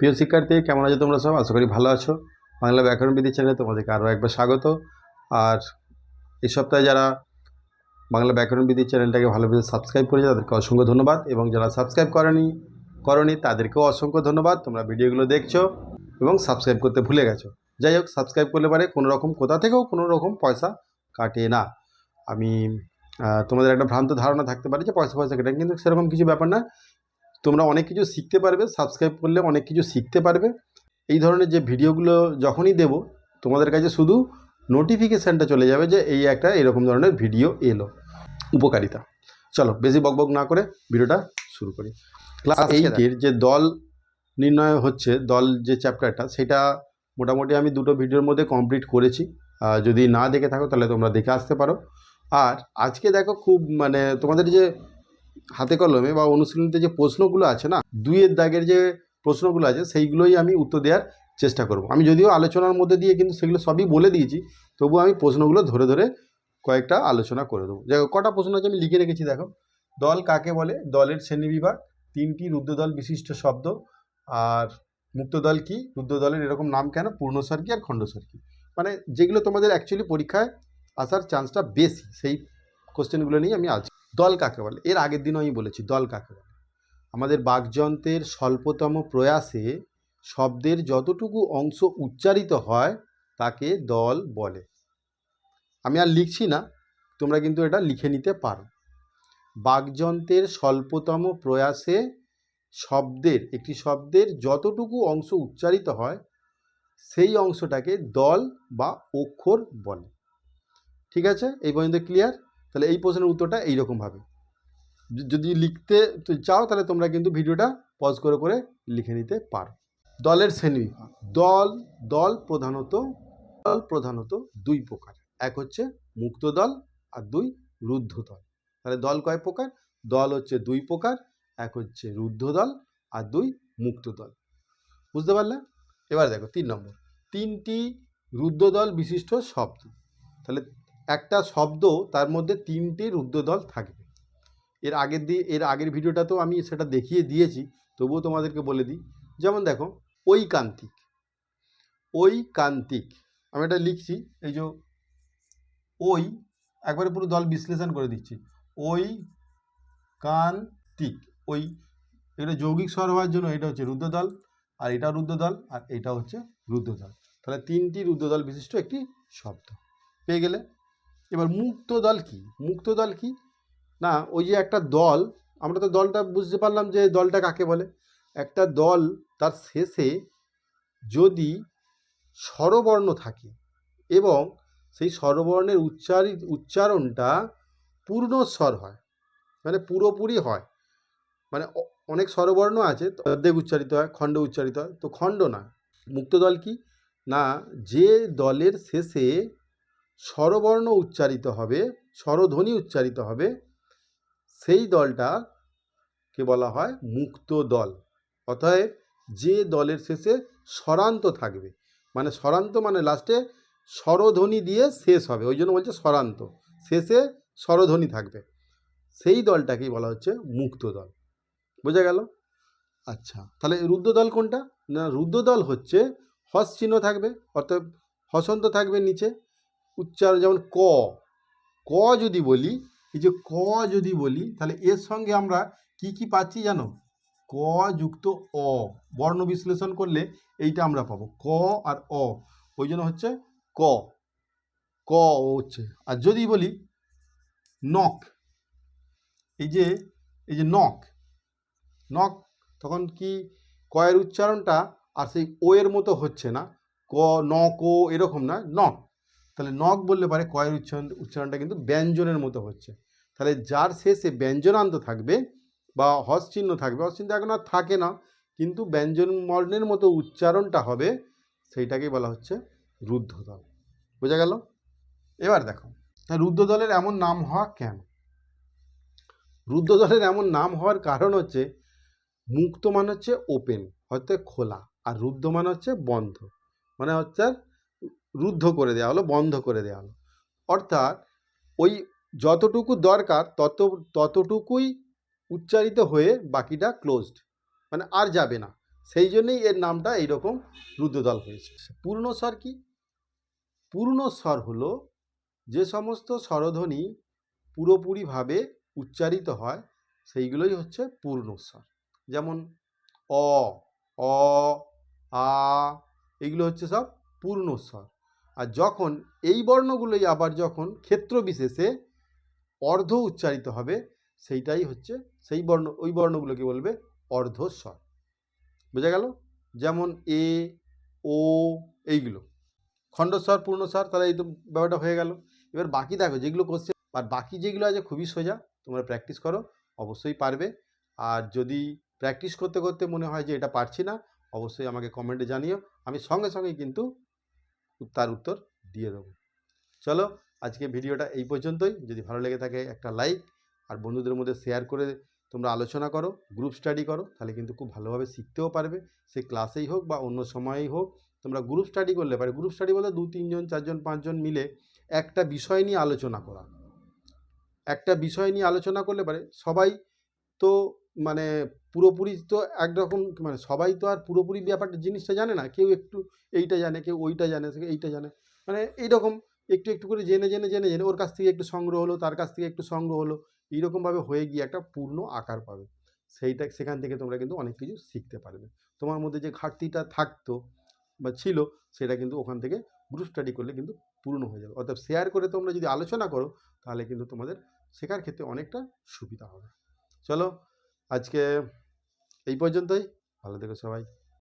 প্রিয় শিক্ষার্থী, কেমন আছো তোমরা সব? আশা করি ভালো আছো। বাংলা ব্যাকরণ বিধি চ্যানেলে তোমাদেরকে আরও একবার স্বাগত। আর এই সপ্তাহে যারা বাংলা ব্যাকরণ বিধি চ্যানেলটাকে ভালোভাবে সাবস্ক্রাইব করেছে, তাদেরকে অসংখ্য ধন্যবাদ। এবং যারা সাবস্ক্রাইব করেনি, করনি, তাদেরকেও অসংখ্য ধন্যবাদ। তোমরা ভিডিওগুলো দেখছ এবং সাবস্ক্রাইব করতে ভুলে গেছো। যাই হোক, সাবস্ক্রাইব করলে পারে কোনো রকম কোথা থেকেও কোনো রকম পয়সা কাটে না। আমি তোমাদের একটা ভ্রান্ত ধারণা থাকতে পারে যে পয়সা পয়সা কেটে কিন্তু সেরকম কিছু ব্যাপার না। তোমরা অনেক কিছু শিখতে পারবে সাবস্ক্রাইব করলে অনেক কিছু শিখতে পারবে। এই ধরনের যে ভিডিওগুলো যখনই দেব তোমাদের কাছে শুধু নোটিফিকেশানটা চলে যাবে যে এই একটা এরকম ধরনের ভিডিও এলো। উপকারিতা। চলো বেশি বকবক না করে ভিডিওটা শুরু করি। ক্লাস এইটের যে দল নির্ণয় হচ্ছে দল যে চ্যাপ্টারটা সেটা মোটামুটি আমি দুটো ভিডিওর মধ্যে কমপ্লিট করেছি। যদি না দেখে থাকো তাহলে তোমরা দেখে আসতে পারো। আর আজকে দেখো খুব মানে তোমাদের যে হাতে কলমে বা অনুশীলনীতে যে প্রশ্নগুলো আছে না, দুইয়ের দাগের যে প্রশ্নগুলো আছে, সেইগুলোই আমি উত্তর দেওয়ার চেষ্টা করব। আমি যদিও আলোচনার মধ্যে দিয়ে কিন্তু সেগুলো সবই বলে দিয়েছি, তবুও আমি প্রশ্নগুলো ধরে ধরে কয়েকটা আলোচনা করে দেবো। দেখো, কটা প্রশ্ন আছে আমি লিখে রেখেছি, দেখো। দল কাকে বলে? দলের শ্রেণীবিভাগ, তিনটি রুদ্রদল বিশিষ্ট শব্দ, আর মুক্ত দল কি? রুদ্র দলের এরকম নাম কেন? পূর্ণস্বর কি আর খণ্ডস্বর কি? মানে যেগুলো তোমাদের অ্যাকচুয়ালি পরীক্ষায় আসার চান্সটা বেশি, সেই কোশ্চেনগুলো নিয়ে আমি আজ দল কাকে বলে? এর আগের দিনও আমি বলেছি, দল কাকে বলে? আমাদের বাকযন্ত্রের স্বল্পতম প্রয়াসে শব্দের যতটুকু অংশ উচ্চারিত হয়, তাকে দল বলে। আমি আর লিখছি না, তোমরা কিন্তু এটা লিখে নিতে পারো। বাকযন্ত্রের স্বল্পতম প্রয়াসে শব্দের, একটি শব্দের যতটুকু অংশ উচ্চারিত হয়, সেই অংশটাকে দল বা অক্ষর বলে। ঠিক আছে? এই পর্যন্ত ক্লিয়ার তাহলে এই প্রশ্নের উত্তরটা এইরকমভাবে যদি লিখতে চাও তাহলে তোমরা কিন্তু ভিডিওটা পজ করে করে লিখে নিতে পারো। দলের শ্রেণীবিভাগ দল দল প্রধানত দল প্রধানত দুই প্রকার। এক হচ্ছে মুক্ত দল আর দুই রুদ্ধ দল। তাহলে দল কয় প্রকার? দল হচ্ছে দুই প্রকার, এক হচ্ছে রুদ্ধ দল আর দুই মুক্ত দল। বুঝতে পারলে? এবার দেখো, তিন নম্বর। তিনটি রুদ্ধ দল বিশিষ্ট শব্দ। তাহলে একটা শব্দ তার মধ্যে তিনটি রুদ্ধ দল থাকবে। এর আগের দিয়ে এর আগের ভিডিওটাতেও আমি সেটা দেখিয়ে দিয়েছি, তবুও তোমাদেরকে বলে দিই। যেমন দেখো ওই কান্তিক ওই কান্তিক আমি এটা লিখছি, এই যে ওই একবারে পুরো দল বিশ্লেষণ করে দিচ্ছি। ওই কান্তিক ওই এটা যৌগিক স্বর হওয়ার জন্য এটা হচ্ছে রুদ্রদল আর এটা রুদ্রদল আর এটা হচ্ছে রুদ্রদল তাহলে তিনটি রুদ্রদল বিশিষ্ট একটি শব্দ। পেয়ে গেলে এবার মুক্ত দল কি? মুক্ত দল কি? না, ওই যে একটা দল, আমরা তো দলটা বুঝতে পারলাম যে দলটা কাকে বলে? একটা দল তার শেষে যদি স্বরবর্ণ থাকে এবং সেই স্বরবর্ণের উচ্চারি, উচ্চারণটা পূর্ণস্বর হয় মানে পুরোপুরি হয় মানে অনেক স্বরবর্ণ আছে অর্ধেক উচ্চারিত হয়, খণ্ড উচ্চারিত হয়, তো খণ্ড না মুক্ত দল কি? না, যে দলের শেষে স্বরবর্ণ উচ্চারিত হবে, স্বরধ্বনি উচ্চারিত হবে। সেই দলটাকে বলা হয়? মুক্ত দল। অতএব যে দলের শেষে স্বরান্ত থাকবে। মানে স্বরান্ত মানে লাস্টে স্বরধ্বনি দিয়ে শেষ হবে। ওই জন্য বলছে স্বরান্ত। শেষে স্বরধ্বনি থাকবে। সেই দলটাকেই বলা হচ্ছে মুক্ত দল। বোঝা গেল? আচ্ছা তাহলে রুদ্রদল কোনটা? না রুদ্রদল হচ্ছে হস চিহ্ন থাকবে, অর্থাৎ হসন্ত থাকবে নিচে। উচ্চারণ, যেমন ক। ক যদি বলি, এই যে ক যদি বলি, তাহলে এর সঙ্গে আমরা কি কি পাচ্ছি জানো? ক যুক্ত অ। বর্ণ বিশ্লেষণ করলে এইটা আমরা পাবো। ক আর অ। ওই জন্য হচ্ছে ক। ক হচ্ছে। আর যদি বলি নখ, এই যে এই যে নখ নখ তখন কি কয়ের উচ্চারণটা? আর সেই ও এর মতো হচ্ছে না। ক, ন, কো এরকম না। নখ। তাহলে নখ বললে পারে কয়ের উচ্চারণ, উচ্চারণটা কিন্তু ব্যঞ্জনের মতো হচ্ছে। তাহলে যার শেষে ব্যঞ্জনান্ত থাকবে বা হস চিহ্ন থাকবে হস চিহ্ন এখন আর থাকে না, কিন্তু ব্যঞ্জন বর্ণের মতো উচ্চারণটা হবে, সেইটাকেই বলা হচ্ছে রুদ্ধদল। বোঝা গেল? এবার দেখো রুদ্রদলের এমন নাম হওয়া কেন? রুদ্রদলের এমন নাম হওয়ার কারণ হচ্ছে, মুক্ত মানে হচ্ছে ওপেন হয়তো খোলা, আর রুদ্ধ মানে হচ্ছে বন্ধ। মানে হচ্ছে রুদ্ধ করে দেওয়া হলো, বন্ধ করে দেওয়া হলো। অর্থাৎ ওই যতটুকু দরকার তত, ততটুকুই উচ্চারিত হয়ে বাকিটা ক্লোজড মানে আর যাবে না। সেই জন্যই এর নামটা এইরকম রুদ্রতাল হয়েছে। পূর্ণস্বর কি? পূর্ণ স্বর হলো যে সমস্ত স্বরধ্বনি পুরোপুরিভাবে উচ্চারিত হয়, সেইগুলোই হচ্ছে পূর্ণস্বর যেমন অ অ, আ, এগুলো হচ্ছে সব পূর্ণস্বর আর যখন এই বর্ণগুলোই আবার যখন ক্ষেত্র বিশেষে অর্ধ উচ্চারিত হবে, সেইটাই হচ্ছে সেই বর্ণ, ওই বর্ণগুলোকে বলবে অর্ধস্বর। বোঝা গেল? যেমন এ, ও, এইগুলো। খণ্ডস্বর, পূর্ণস্বর, তাহলে এই তো ব্যাপারটা হয়ে গেল। এবার বাকি দেখো যেগুলো কোশ্চেন আর বাকি যেগুলো আছে খুবই সোজা, তোমরা প্র্যাকটিস করো, অবশ্যই পারবে। আর যদি প্র্যাকটিস করতে করতে মনে হয় যে এটা পারছি না, অবশ্যই আমাকে কমেন্টে জানিও। আমি সঙ্গে সঙ্গে কিন্তু তার উত্তর দিয়ে দেবো। চলো আজকে ভিডিওটা এই পর্যন্তই। যদি ভালো লেগে থাকে একটা লাইক আর বন্ধুদের মধ্যে শেয়ার করে তোমরা আলোচনা করো গ্রুপ স্টাডি করো, তাহলে কিন্তু খুব ভালোভাবে শিখতেও পারবে। সে ক্লাসেই হোক বা অন্য সময়েই হোক, তোমরা গ্রুপ স্টাডি করলে পারে। গ্রুপ স্টাডি বলতে দু, তিনজন, চারজন, পাঁচজন মিলে একটা বিষয় নিয়ে আলোচনা করা। একটা বিষয় নিয়ে আলোচনা করলে পারে। সবাই তো মানে পুরোপুরি তো একরকম মানে সবাই তো আর পুরোপুরি ব্যাপারটা জিনিসটা জানে না। কেউ একটু এইটা জানে, কেউ ওইটা জানে এইটা জানে। মানে এইরকম একটু একটু করে জেনে জেনে জেনে জেনে ওর কাছ থেকে একটু সংগ্রহ হলো, তার কাছ থেকে একটু সংগ্রহ হলো, এইরকমভাবে হয়ে গিয়ে একটা পূর্ণ আকার পাবে। সেইটা সেখান থেকে তোমরা কিন্তু অনেক কিছু শিখতে পারবে। তোমার মধ্যে যে ঘাটতিটা থাকতো বা ছিল, সেটা কিন্তু ওখান থেকে গ্রুপ স্টাডি করলে কিন্তু পূর্ণ হয়ে যাবে। অর্থাৎ শেয়ার করে তোমরা যদি আলোচনা করো, তাহলে কিন্তু তোমাদের শেখার ক্ষেত্রে অনেকটা সুবিধা হবে। চলো আজকে এই পর্যন্তই ভালো থেকো সবাই।